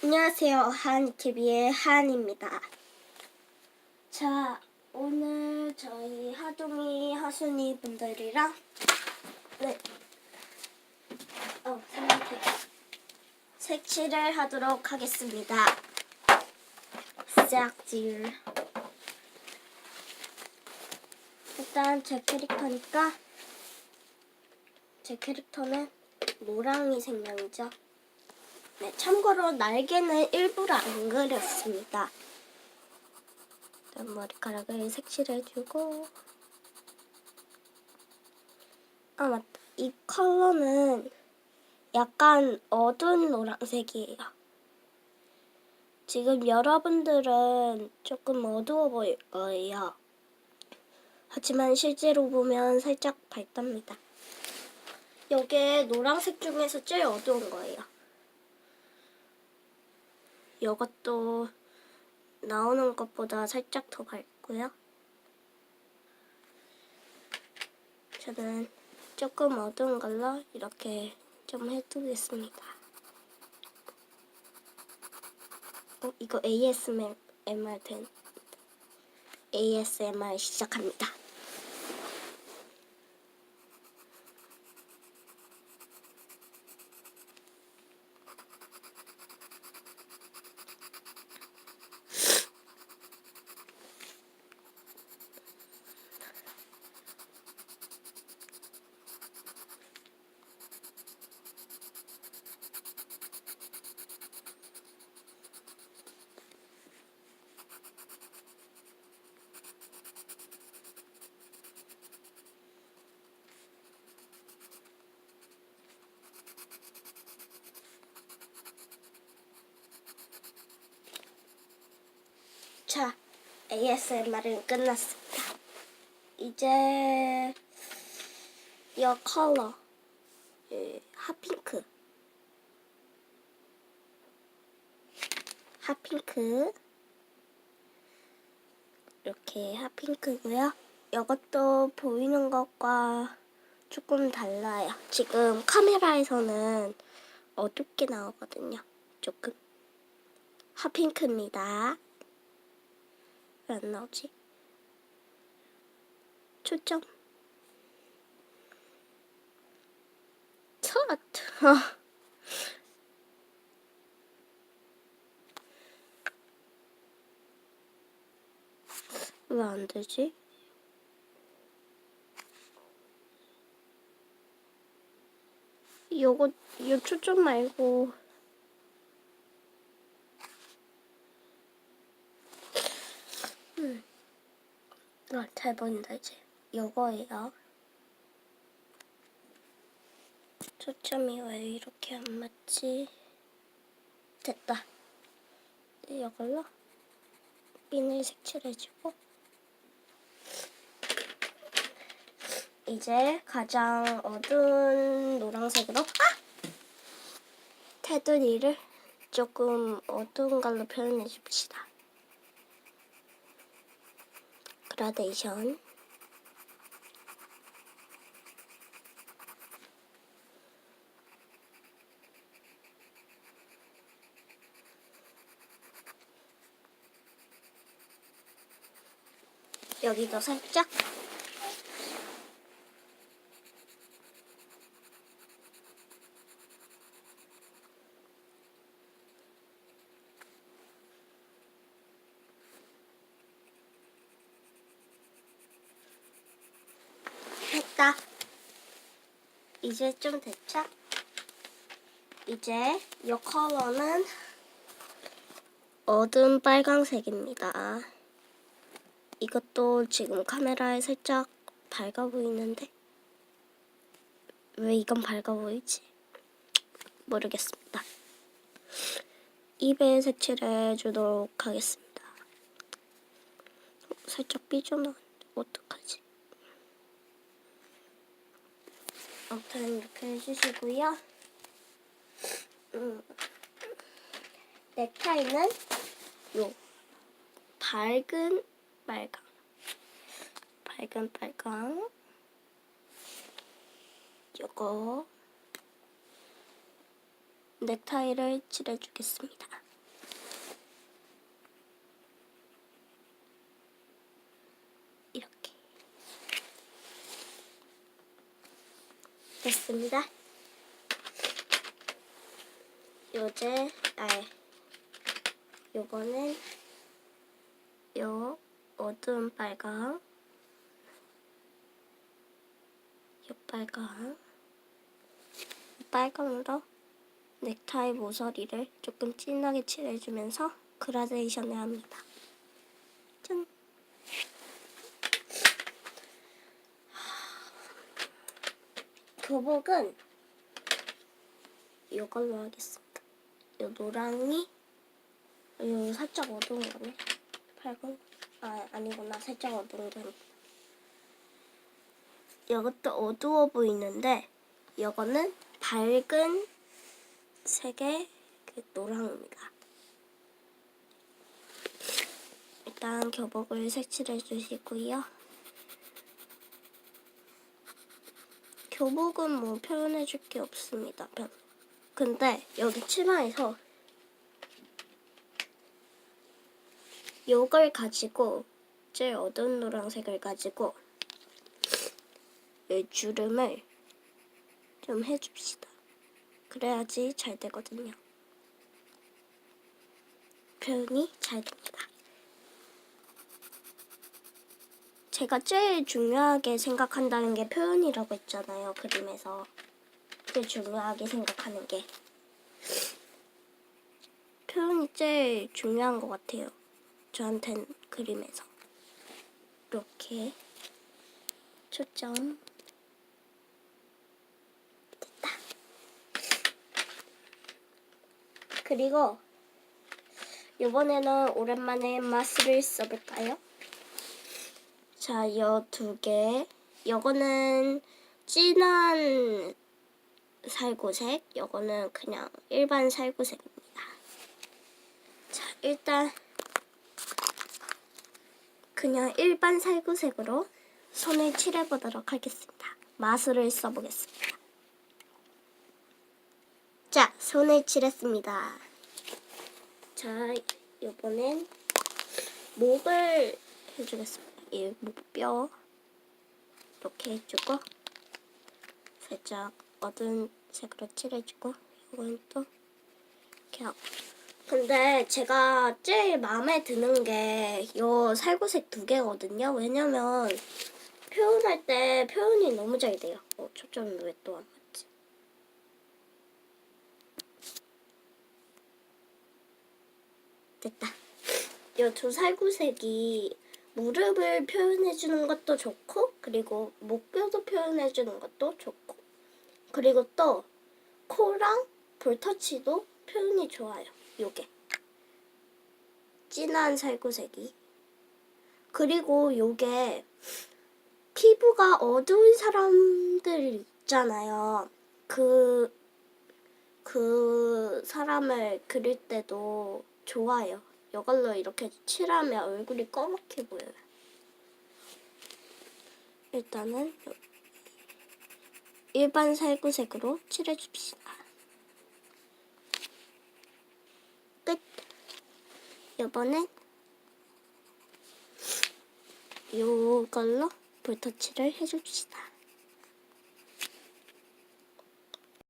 안녕하세요. 하은TV의 하은입니다. 자, 오늘 저희 하동이, 하순이 분들이랑, 네, 어, 생각해. 색칠을 하도록 하겠습니다. 시작질. 일단 제 캐릭터니까, 제 캐릭터는 노랑이 생명이죠. 네, 참고로 날개는 일부러 안 그렸습니다. 머리카락을 색칠해주고 아 맞다. 이 컬러는 약간 어두운 노란색이에요. 지금 여러분들은 조금 어두워 보일 거예요. 하지만 실제로 보면 살짝 밝답니다. 이게 노란색 중에서 제일 어두운 거예요. 이것도 나오는 것보다 살짝 더 밝고요. 저는 조금 어두운 걸로 이렇게 좀 해두겠습니다. 어, 이거 ASMR 된 ASMR 시작합니다. 자, ASMR은 끝났습니다. 이제 이 컬러 이 핫핑크 핫핑크 이렇게 핫핑크고요. 이것도 보이는 것과 조금 달라요. 지금 카메라에서는 어둡게 나오거든요. 조금 핫핑크입니다. 왜 안 나오지? 초점. 첫. 왜 안 되지? 요거, 요 초점 말고. 음. 아, 잘 보인다, 이제. 요거예요. 초점이 왜 이렇게 안 맞지? 됐다. 네, 이걸로 핀을 색칠해주고 이제 가장 어두운 노란색으로 아! 테두리를 조금 어두운 걸로 표현해 줍시다. 그라데이션 여기도 살짝 됐다. 이제 좀 됐죠? 이제 이 컬러는 어두운 빨강색입니다. 이것도 지금 카메라에 살짝 밝아 보이는데 왜 이건 밝아 보이지? 모르겠습니다. 입에 색칠해 주도록 하겠습니다. 살짝 삐져나왔는데 어떡하지? 아무튼 이렇게 해주시고요. 음, 넥타이는 요 밝은 빨강 밝은 빨강 요거 넥타이를 칠해주겠습니다. 됐습니다. 요제, 아, 요거는 요 어두운 빨강, 요 빨강, 이 빨강으로 넥타이 모서리를 조금 진하게 칠해주면서 그라데이션을 합니다. 짠! 교복은 이걸로 하겠습니다. 이 노랑이 이 살짝 어두운 거네. 밝은 아 아니구나 살짝 어두운 거니. 이것도 어두워 보이는데 이거는 밝은 색의 그 노랑입니다. 일단 교복을 색칠해 주시고요. 교복은 뭐 표현해 줄 게 없습니다. 별. 근데 여기 치마에서 요걸 가지고 제일 어두운 노란색을 가지고 이 주름을 좀 해줍시다. 그래야지 잘 되거든요. 표현이 잘 됩니다. 제가 제일 중요하게 생각한다는 게 표현이라고 했잖아요. 그림에서. 제일 중요하게 생각하는 게. 표현이 제일 중요한 것 같아요. 저한텐 그림에서. 이렇게. 초점. 됐다. 그리고 이번에는 오랜만에 마스를 써볼까요? 자, 요두 개. 요거는 진한 살구색, 요거는 그냥 일반 살구색입니다. 자, 일단 그냥 일반 살구색으로 손을 칠해보도록 하겠습니다. 마술을 써보겠습니다. 자, 손을 칠했습니다. 자, 이번엔 목을 해주겠습니다. 이 목뼈 이렇게 해주고 살짝 어두운 색으로 칠해주고 이건 또 이렇게 하고 근데 제가 제일 마음에 드는 게 이 살구색 두 개거든요. 왜냐면 표현할 때 표현이 너무 잘 돼요. 어, 초점이 왜 또 안 맞지? 됐다. 이 두 살구색이 무릎을 표현해주는 것도 좋고, 그리고 목뼈도 표현해주는 것도 좋고, 그리고 또 코랑 볼터치도 표현이 좋아요. 요게. 진한 살구색이. 그리고 요게 피부가 어두운 사람들 있잖아요. 그, 그 사람을 그릴 때도 좋아요. 이걸로 이렇게 칠하면 얼굴이 검게 보여요. 일단은 일반 살구색으로 칠해줍시다. 끝. 이번엔 이걸로 볼터치를 해줍시다.